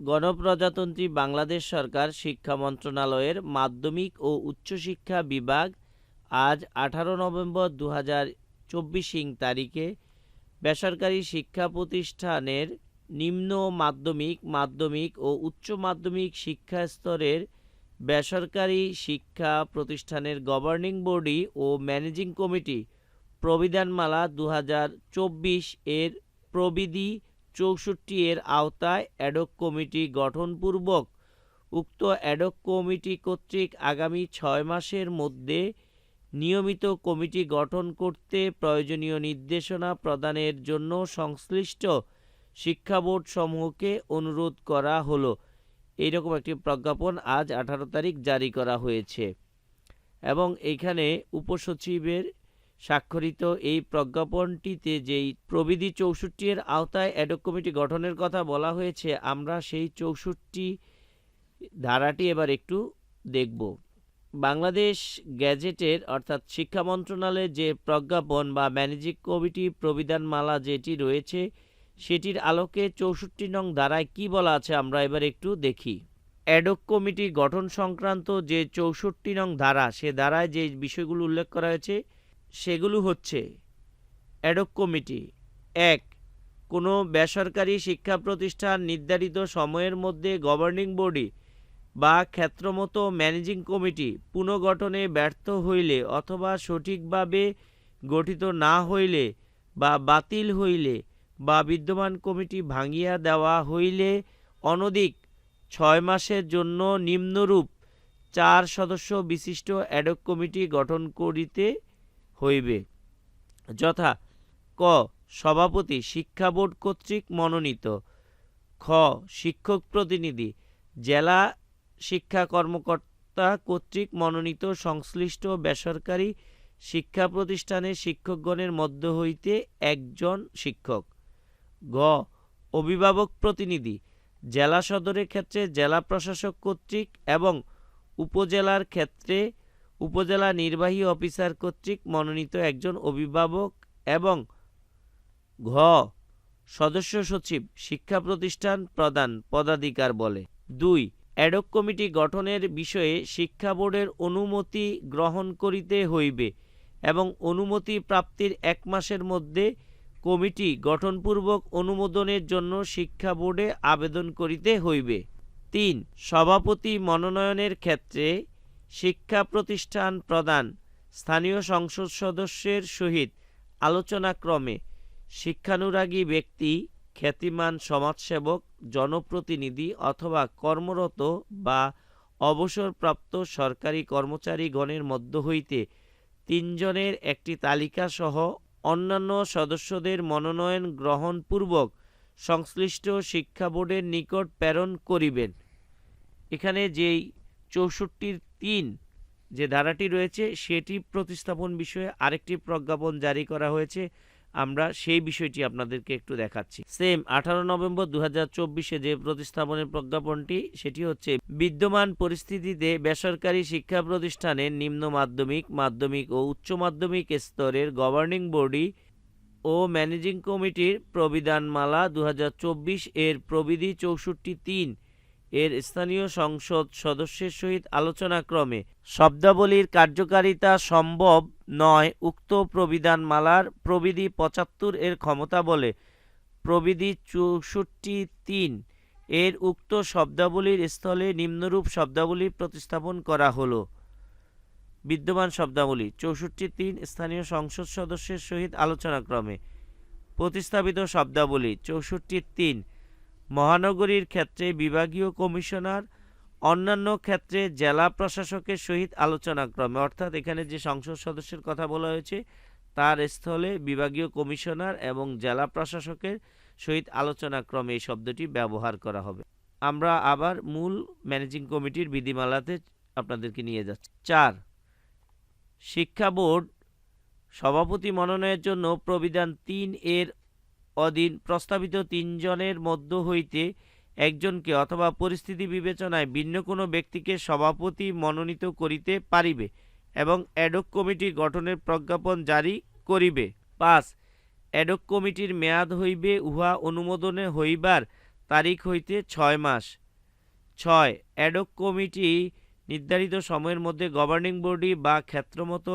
গণপ্রজাতন্ত্রী বাংলাদেশ সরকার শিক্ষা মন্ত্রণালয়ের মাধ্যমিক ও উচ্চশিক্ষা বিভাগ আজ আঠারো নভেম্বর দু হাজার তারিখে বেসরকারি শিক্ষা প্রতিষ্ঠানের নিম্ন মাধ্যমিক মাধ্যমিক ও উচ্চ মাধ্যমিক শিক্ষা স্তরের বেসরকারি শিক্ষা প্রতিষ্ঠানের গভর্নিং বডি ও ম্যানেজিং কমিটি প্রবিধানমালা দু হাজার চব্বিশ এর প্রবিধি চৌষট্টি এর আওতায় অ্যাডক কমিটি গঠনপূর্বক উক্ত অ্যাডক কমিটি কর্তৃক আগামী ছয় মাসের মধ্যে নিয়মিত কমিটি গঠন করতে প্রয়োজনীয় নির্দেশনা প্রদানের জন্য সংশ্লিষ্ট শিক্ষা বোর্ড সমূহকে অনুরোধ করা হলো। এইরকম একটি প্রজ্ঞাপন আজ আঠারো তারিখ জারি করা হয়েছে। এবং এখানে উপসচিবের স্বাক্ষরিত এই প্রজ্ঞাপনটিতে যেই প্রবিধি চৌষট্টি এর আওতায় অ্যাডক কমিটি গঠনের কথা বলা হয়েছে, আমরা সেই চৌষট্টি ধারাটি এবার একটু দেখব। বাংলাদেশ গ্যাজেটের অর্থাৎ শিক্ষা মন্ত্রণালয়ের যে প্রজ্ঞাপন বা ম্যানেজিং কমিটি প্রবিধানমালা যেটি রয়েছে, সেটির আলোকে চৌষট্টি নং ধারায় কি বলা আছে আমরা এবার একটু দেখি। অ্যাডক কমিটি গঠন সংক্রান্ত যে চৌষট্টি নং ধারা, সে ধারায় যে বিষয়গুলো উল্লেখ করা হয়েছে সেগুলো হচ্ছে অ্যাডক কমিটি এক, কোনো বেসরকারি শিক্ষা প্রতিষ্ঠান নির্ধারিত সময়ের মধ্যে গভর্নিং বডি বা ক্ষেত্রমতো ম্যানেজিং কমিটি পুনর্গঠনে ব্যর্থ হইলে অথবা সঠিকভাবে গঠিত না হইলে বা বাতিল হইলে বা বিদ্যমান কমিটি ভাঙিয়া দেওয়া হইলে অনধিক ছয় মাসের জন্য নিম্নরূপ চার সদস্য বিশিষ্ট অ্যাডক কমিটি গঠন করিতে হইবে। যথা, ক, সভাপতি শিক্ষা বোর্ড কর্তৃক মনোনীত। খ, শিক্ষক প্রতিনিধি, জেলা শিক্ষা কর্মকর্তা কর্তৃক মনোনীত সংশ্লিষ্ট বেসরকারি শিক্ষা প্রতিষ্ঠানের শিক্ষকগণের মধ্য হইতে একজন শিক্ষক। গ, অভিভাবক প্রতিনিধি, জেলা সদরের ক্ষেত্রে জেলা প্রশাসক কর্তৃক এবং উপজেলার ক্ষেত্রে উপজেলা নির্বাহী অফিসার কর্তৃক মনোনীত একজন অভিভাবক এবং ঘ. সদস্য সচিব, শিক্ষা প্রতিষ্ঠান প্রদান পদাধিকার বলে। দুই. অ্যাডক কমিটি গঠনের বিষয়ে শিক্ষা বোর্ডের অনুমতি গ্রহণ করিতে হইবে এবং অনুমতি প্রাপ্তির এক মাসের মধ্যে কমিটি গঠনপূর্বক অনুমোদনের জন্য শিক্ষা বোর্ডে আবেদন করিতে হইবে। তিন. সভাপতি মনোনয়নের ক্ষেত্রে শিক্ষা প্রতিষ্ঠান প্রদান। স্থানীয় সংসদ সদস্যের সহিত আলোচনাক্রমে শিক্ষানুরাগী ব্যক্তি, খ্যাতিমান সমাজসেবক, জনপ্রতিনিধি অথবা কর্মরত বা অবসরপ্রাপ্ত সরকারি কর্মচারীগণের মধ্য হইতে তিনজনের একটি তালিকা সহ অন্যান্য সদস্যদের মনোনয়ন গ্রহণপূর্বক সংশ্লিষ্ট শিক্ষা বোর্ডের নিকট প্রেরণ করিবেন। এখানে যেই চৌষট্টির তিন, যে ধারাটি রয়েছে সেটি প্রতিস্থাপন বিষয়ে আরেকটি প্রজ্ঞাপন জারি করা হয়েছে। আমরা সেই বিষয়টি আপনাদেরকে একটু দেখাচ্ছি। সেম আঠারো নভেম্বর দু হাজার যে প্রতিস্থাপনের প্রজ্ঞাপনটি, সেটি হচ্ছে, বিদ্যমান পরিস্থিতিতে বেসরকারি শিক্ষা প্রতিষ্ঠানের নিম্ন মাধ্যমিক মাধ্যমিক ও উচ্চ মাধ্যমিক স্তরের গভর্নিং বডি ও ম্যানেজিং কমিটির প্রবিধানমালা দু হাজার চব্বিশ এর প্রবিধি চৌষট্টি তিন। এর স্থানীয় সংসদ সদস্যের সহিত আলোচনাক্রমে শব্দাবলীর কার্যকারিতা সম্ভব নয় উক্ত প্রবিধানমালার প্রবিধি পঁচাত্তর এর ক্ষমতা বলে। প্রবিধি চৌষট্টি তিন এর উক্ত শব্দাবলীর স্থলে নিম্নরূপ শব্দাবলী প্রতিস্থাপন করা হলো। বিদ্যমান শব্দাবলী চৌষট্টি তিন স্থানীয় সংসদ সদস্যের সহিত আলোচনাক্রমে। প্রতিস্থাপিত শব্দাবলী চৌষট্টি তিন মহানগরীর ক্ষেত্রে বিভাগীয় কমিশনার, অন্যান্য ক্ষেত্রে জেলা প্রশাসকের সহিত আলোচনাক্রমে। অর্থাৎ এখানে যে সংসদ সদস্যের কথা বলা হয়েছে, তার স্থলে বিভাগীয় কমিশনার এবং জেলা প্রশাসকের সহিত আলোচনাক্রমে এই শব্দটি ব্যবহার করা হবে। আমরা আবার মূল ম্যানেজিং কমিটির বিধিমালাতে আপনাদেরকে নিয়ে যাচ্ছি। চার, শিক্ষা বোর্ড সভাপতি মনোনয়নের জন্য প্রবিধান তিন এর অধীন প্রস্তাবিত তিনজনের মধ্য হইতে একজনকে অথবা পরিস্থিতি বিবেচনায় ভিন্ন কোনো ব্যক্তিকে সভাপতি মনোনীত করিতে পারিবে এবং অ্যাডক কমিটি গঠনের প্রজ্ঞাপন জারি করিবে। পাঁচ অ্যাডক কমিটির মেয়াদ হইবে, উহা অনুমোদনে হইবার তারিখ হইতে ছয় মাস। ছয় অ্যাডক কমিটি নির্ধারিত সময়ের মধ্যে গভর্নিং বডি বা ক্ষেত্রমতো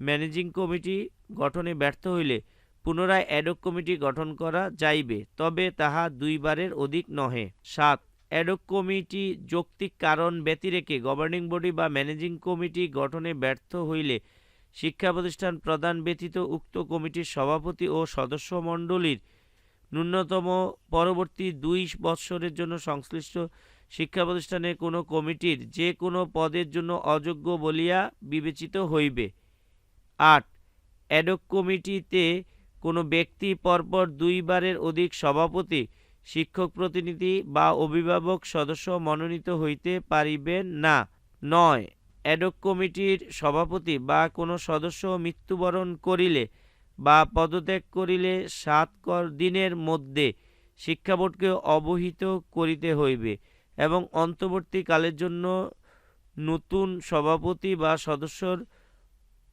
ম্যানেজিং কমিটি গঠনে ব্যর্থ হইলে পুনরায় অ্যাডক কমিটি গঠন করা যাইবে, তবে তাহা দুইবারের অধিক নহে। সাত অ্যাডক কমিটি যৌক্তিক কারণ ব্যতিরেকে গভর্নিং বডি বা ম্যানেজিং কমিটি গঠনে ব্যর্থ হইলে শিক্ষা প্রতিষ্ঠান প্রদান ব্যতীত উক্ত কমিটির সভাপতি ও সদস্যমণ্ডলীর ন্যূনতম পরবর্তী দুই বৎসরের জন্য সংশ্লিষ্ট শিক্ষা প্রতিষ্ঠানের কোনো কমিটির যে কোনো পদের জন্য অযোগ্য বলিয়া বিবেচিত হইবে। আট অ্যাডক কমিটিতে কোনো ব্যক্তি পরপর দুইবারের অধিক সভাপতি, শিক্ষক প্রতিনিধি বা অভিভাবক সদস্য মনোনীত হইতে পারিবেন না। নয় অ্যাডক কমিটির সভাপতি বা কোনো সদস্য মৃত্যুবরণ করিলে বা পদত্যাগ করিলে সাত কর দিনের মধ্যে শিক্ষা বোর্ডকে অবহিত করিতে হইবে এবং অন্তর্বর্তীকালের জন্য নতুন সভাপতি বা সদস্যর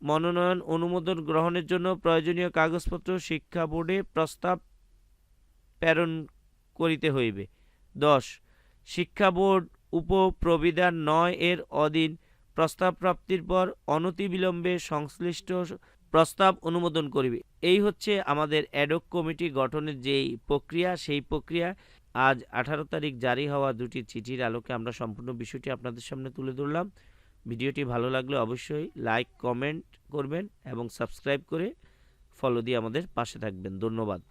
মনোনয়ন অনুমোদন গ্রহণের জন্য প্রয়োজনীয় কাগজপত্র শিক্ষা বোর্ডে প্রস্তাব প্রেরণ করিতে হইবে। দশ, শিক্ষা বোর্ড উপপ্রবিধান নয় এর অধীন প্রস্তাব প্রাপ্তির পর অনতিবিলম্বে সংশ্লিষ্ট প্রস্তাব অনুমোদন করিবে। এই হচ্ছে আমাদের অ্যাডক কমিটি গঠনের যেই প্রক্রিয়া, সেই প্রক্রিয়া। আজ আঠারো তারিখ জারি হওয়া দুটি চিঠির আলোকে আমরা সম্পূর্ণ বিষয়টি আপনাদের সামনে তুলে ধরলাম। ভিডিওটি ভালো লাগলে অবশ্যই লাইক, কমেন্ট করবেন এবং সাবস্ক্রাইব করে ফলো দিয়ে আমাদের পাশে থাকবেন। ধন্যবাদ।